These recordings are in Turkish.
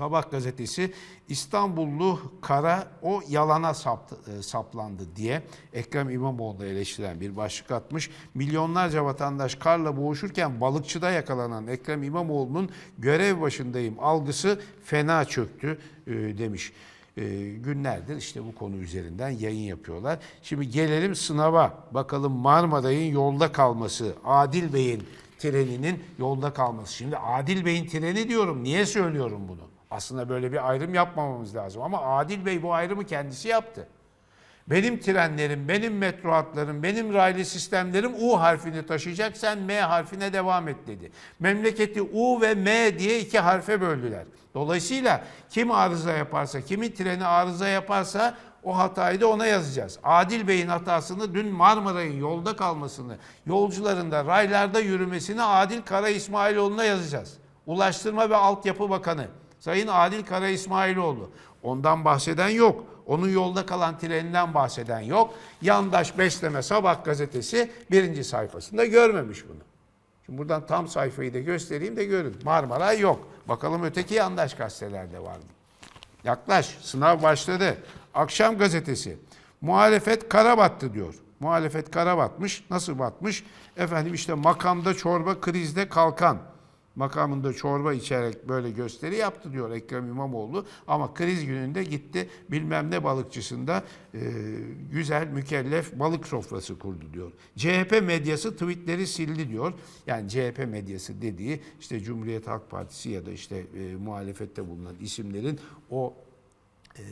Sabah gazetesi İstanbullu Kara o yalana saptı, e, saplandı diye Ekrem İmamoğlu eleştiren bir başlık atmış. Milyonlarca vatandaş karla boğuşurken balıkçıda yakalanan Ekrem İmamoğlu'nun görev başındayım algısı fena çöktü e, demiş. E, günlerdir işte bu konu üzerinden yayın yapıyorlar. Şimdi gelelim sınava. Bakalım Marmaray'ın yolda kalması, Adil Bey'in treninin yolda kalması. Şimdi Adil Bey'in treni diyorum. Niye söylüyorum bunu? Aslında böyle bir ayrım yapmamamız lazım. Ama Adil Bey bu ayrımı kendisi yaptı. Benim trenlerim, benim metro hatlarım, benim raylı sistemlerim U harfini taşıyacak, sen M harfine devam et dedi. Memleketi U ve M diye iki harfe böldüler. Dolayısıyla kim arıza yaparsa, kimin treni arıza yaparsa o hatayı da ona yazacağız. Adil Bey'in hatasını dün Marmaray'ın yolda kalmasını, yolcuların da raylarda yürümesini Adil Kara İsmailoğlu'na yazacağız. Ulaştırma ve Altyapı Bakanı Sayın Adil Kara İsmailoğlu. Ondan bahseden yok. Onun yolda kalan treninden bahseden yok. Yandaş Besleme Sabah gazetesi birinci sayfasında görmemiş bunu. Şimdi buradan tam sayfayı da göstereyim de görün. Marmaray yok. Bakalım öteki yandaş gazetelerde var mı? Yaklaş. Sınav başladı. Akşam gazetesi. Muhalefet kara battı diyor. Muhalefet kara batmış. Nasıl batmış? Efendim işte makamda çorba krizde kalkan. Makamında çorba içerek böyle gösteri yaptı diyor Ekrem İmamoğlu. Ama kriz gününde gitti bilmem ne balıkçısında e, güzel mükellef balık sofrası kurdu diyor. CHP medyası tweetleri sildi diyor. Yani CHP medyası dediği işte Cumhuriyet Halk Partisi ya da işte e, muhalefette bulunan isimlerin o e,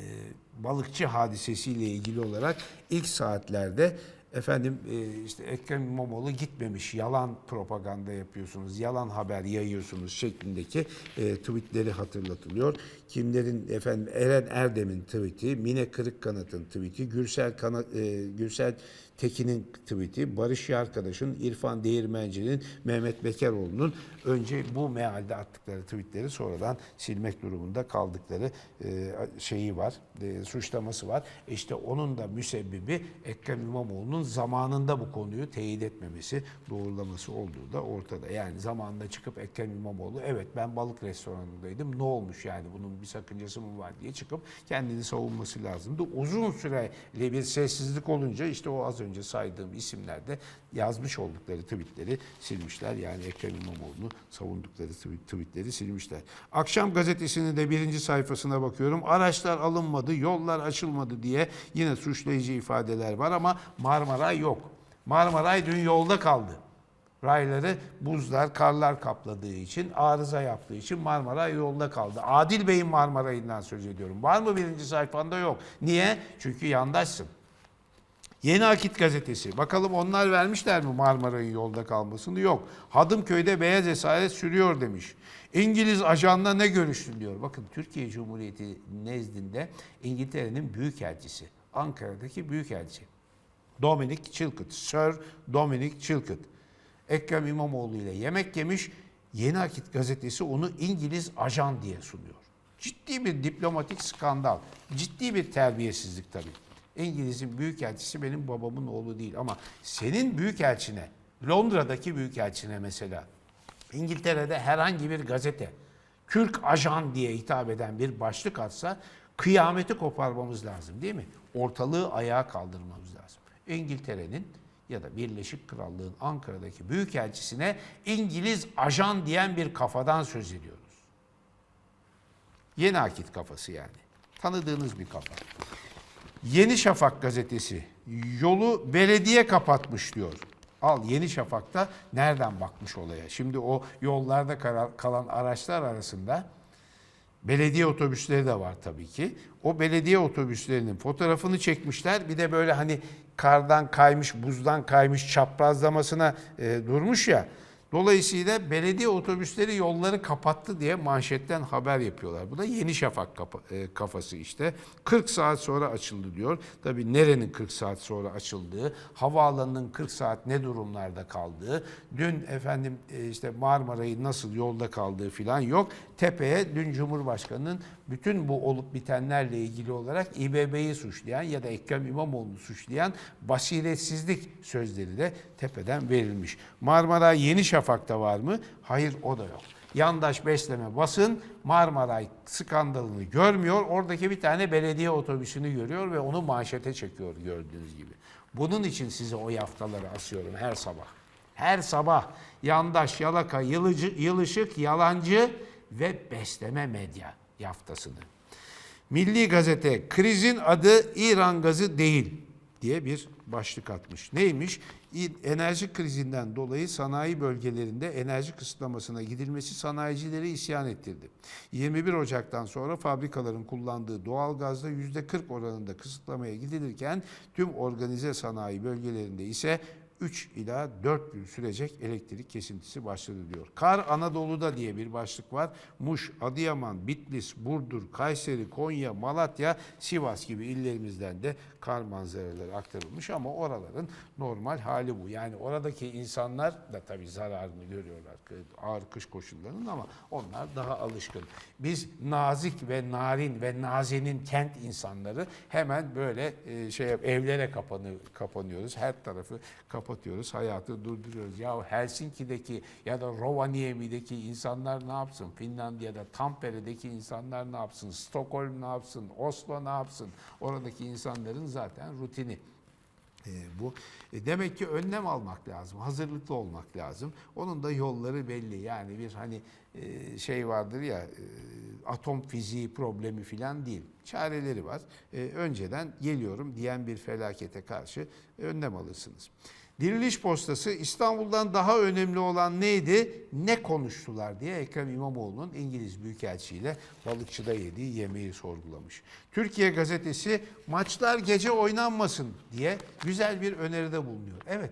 balıkçı hadisesiyle ilgili olarak ilk saatlerde efendim e, işte Ekrem İmamoğlu gitmemiş, yalan propaganda yapıyorsunuz, yalan haber yayıyorsunuz şeklindeki e, tweetleri hatırlatılıyor. Kimlerin efendim Eren Erdem'in tweeti, Mine Kırıkkanat'ın tweeti, Gürsel Kana, e, Gürsel Tekin'in tweeti, Barış Yarkadaş'ın, İrfan Değirmenci'nin, Mehmet Bekeroğlu'nun önce bu mealde attıkları tweetleri sonradan silmek durumunda kaldıkları şeyi var, suçlaması var. İşte onun da müsebbibi Ekrem İmamoğlu'nun zamanında bu konuyu teyit etmemesi, doğrulaması olduğu da ortada. Yani zamanında çıkıp Ekrem İmamoğlu evet ben balık restoranındaydım ne olmuş yani bunun bir sakıncası mı var diye çıkıp kendini savunması lazımdı. Uzun süreli bir sessizlik olunca işte o az önce saydığım isimlerde yazmış oldukları tweetleri silmişler. Yani Ekrem İmamoğlu'nu savundukları tweet- tweetleri silmişler. Akşam gazetesinin de birinci sayfasına bakıyorum. Araçlar alınmadı, yollar açılmadı diye yine suçlayıcı ifadeler var ama Marmaray yok. Marmaray dün yolda kaldı. Rayları buzlar, karlar kapladığı için, arıza yaptığı için Marmaray yolda kaldı. Adil Bey'in Marmaray'ından söz ediyorum. Var mı birinci sayfanda? Yok. Niye? Çünkü yandaşsın. Yeni Akit gazetesi. Bakalım onlar vermişler mi Marmaray'ın yolda kalmasını? Yok. Hadımköy'de beyaz esaret sürüyor demiş. İngiliz ajanla ne görüştün diyor. Bakın Türkiye Cumhuriyeti nezdinde İngiltere'nin büyükelçisi. Ankara'daki büyükelçi. Dominic Chilcot. Sir Dominic Chilcot. Ekrem İmamoğlu ile yemek yemiş. Yeni Akit gazetesi onu İngiliz ajan diye sunuyor. Ciddi bir diplomatik skandal. Ciddi bir terbiyesizlik tabii. İngiliz'in büyükelçisi benim babamın oğlu değil ama senin büyükelçine, Londra'daki büyükelçine mesela, İngiltere'de herhangi bir gazete, Türk ajan diye hitap eden bir başlık atsa kıyameti koparmamız lazım değil mi? Ortalığı ayağa kaldırmamız lazım. İngiltere'nin ya da Birleşik Krallığın Ankara'daki büyükelçisine İngiliz ajan diyen bir kafadan söz ediyoruz. Yeni akit kafası yani. Tanıdığınız bir kafa. Yeni Şafak gazetesi yolu belediye kapatmış diyor. Al Yeni Şafak'ta nereden bakmış olaya? Şimdi o yollarda kalan araçlar arasında belediye otobüsleri de var tabii ki. O belediye otobüslerinin fotoğrafını çekmişler. Bir de böyle hani kardan kaymış, buzdan kaymış çaprazlamasına e, durmuş ya. Dolayısıyla belediye otobüsleri yolları kapattı diye manşetten haber yapıyorlar. Bu da Yeni Şafak e, kafası işte. 40 saat sonra açıldı diyor. Tabii nerenin 40 saat sonra açıldığı, havaalanının 40 saat ne durumlarda kaldığı, dün efendim e, işte Marmaray'ın nasıl yolda kaldığı filan yok. Tepeye dün Cumhurbaşkanı'nın bütün bu olup bitenlerle ilgili olarak İBB'yi suçlayan ya da Ekrem İmamoğlu'nu suçlayan basiretsizlik sözleri de tepeden verilmiş. Marmara Yeni Şafak'ta var mı? Hayır o da yok. yandaş besleme basın Marmaray skandalını görmüyor. Oradaki bir tane belediye otobüsünü görüyor ve onu manşete çekiyor gördüğünüz gibi. Bunun için size o yaftaları asıyorum her sabah. Her sabah yandaş, yalaka, yılıcı, yılışık, yalancı ve besleme medya yaftasını. Milli Gazete krizin adı İran gazı değil diye bir başlık atmış. Neymiş? Enerji krizinden dolayı sanayi bölgelerinde enerji kısıtlamasına gidilmesi sanayicileri isyan ettirdi. 21 Ocak'tan sonra fabrikaların kullandığı doğal gazda %40 oranında kısıtlamaya gidilirken tüm organize sanayi bölgelerinde ise 3 ila 4 gün sürecek elektrik kesintisi başladı diyor. Kar Anadolu'da diye bir başlık var. Muş, Adıyaman, Bitlis, Burdur, Kayseri, Konya, Malatya, Sivas gibi illerimizden de kar manzaraları aktarılmış ama oraların normal hali bu. Yani oradaki insanlar da tabii zararını görüyorlar ağır kış koşullarının ama onlar daha alışkın. Biz nazik ve narin ve nazenin kent insanları hemen böyle e, şey evlere kapanı, kapanıyoruz. Her tarafı kapatıyoruz. Hayatı durduruyoruz. Ya Helsinki'deki ya da Rovaniemi'deki insanlar ne yapsın? Finlandiya'da Tampere'deki insanlar ne yapsın? Stockholm ne yapsın? Oslo ne yapsın? Oradaki insanların zaten rutini. E, bu e, demek ki önlem almak lazım, hazırlıklı olmak lazım. Onun da yolları belli. Yani bir hani e, şey vardır ya e, atom fiziği problemi falan değil. Çareleri var. E, önceden geliyorum diyen bir felakete karşı önlem alırsınız. Diriliş Postası İstanbul'dan daha önemli olan neydi? Ne konuştular diye Ekrem İmamoğlu'nun İngiliz Büyükelçisiyle balıkçıda yediği yemeği sorgulamış. Türkiye Gazetesi maçlar gece oynanmasın diye güzel bir öneride bulunuyor. Evet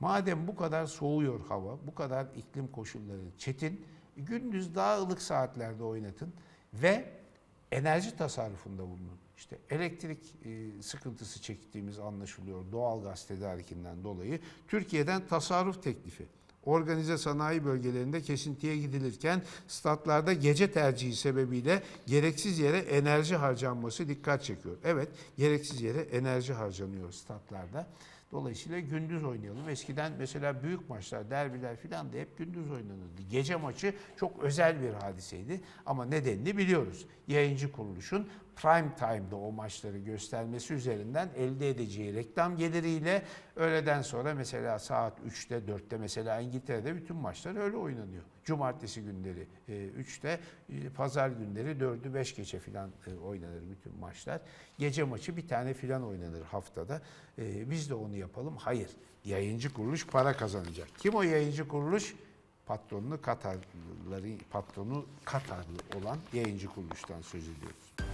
madem bu kadar soğuyor hava, bu kadar iklim koşulları çetin, gündüz daha ılık saatlerde oynatın ve enerji tasarrufunda bulunun. İşte elektrik e, sıkıntısı çektiğimiz anlaşılıyor doğal gaz tedarikinden dolayı. Türkiye'den tasarruf teklifi. Organize sanayi bölgelerinde kesintiye gidilirken statlarda gece tercihi sebebiyle gereksiz yere enerji harcanması dikkat çekiyor. Evet, gereksiz yere enerji harcanıyor statlarda. Dolayısıyla gündüz oynayalım. Eskiden mesela büyük maçlar, derbiler filan da hep gündüz oynanırdı. Gece maçı çok özel bir hadiseydi ama nedenini biliyoruz. Yayıncı kuruluşun prime time'da o maçları göstermesi üzerinden elde edeceği reklam geliriyle öğleden sonra mesela saat 3'te 4'te mesela İngiltere'de bütün maçlar öyle oynanıyor. Cumartesi günleri 3'te, pazar günleri 4'ü 5 geçe filan e, oynanır bütün maçlar. Gece maçı bir tane filan oynanır haftada. E, Biz de onu yapalım. Hayır. Yayıncı kuruluş para kazanacak. Kim o yayıncı kuruluş? Patronunu Katarlıları, patronu Katarlı olan yayıncı kuruluştan söz ediyoruz.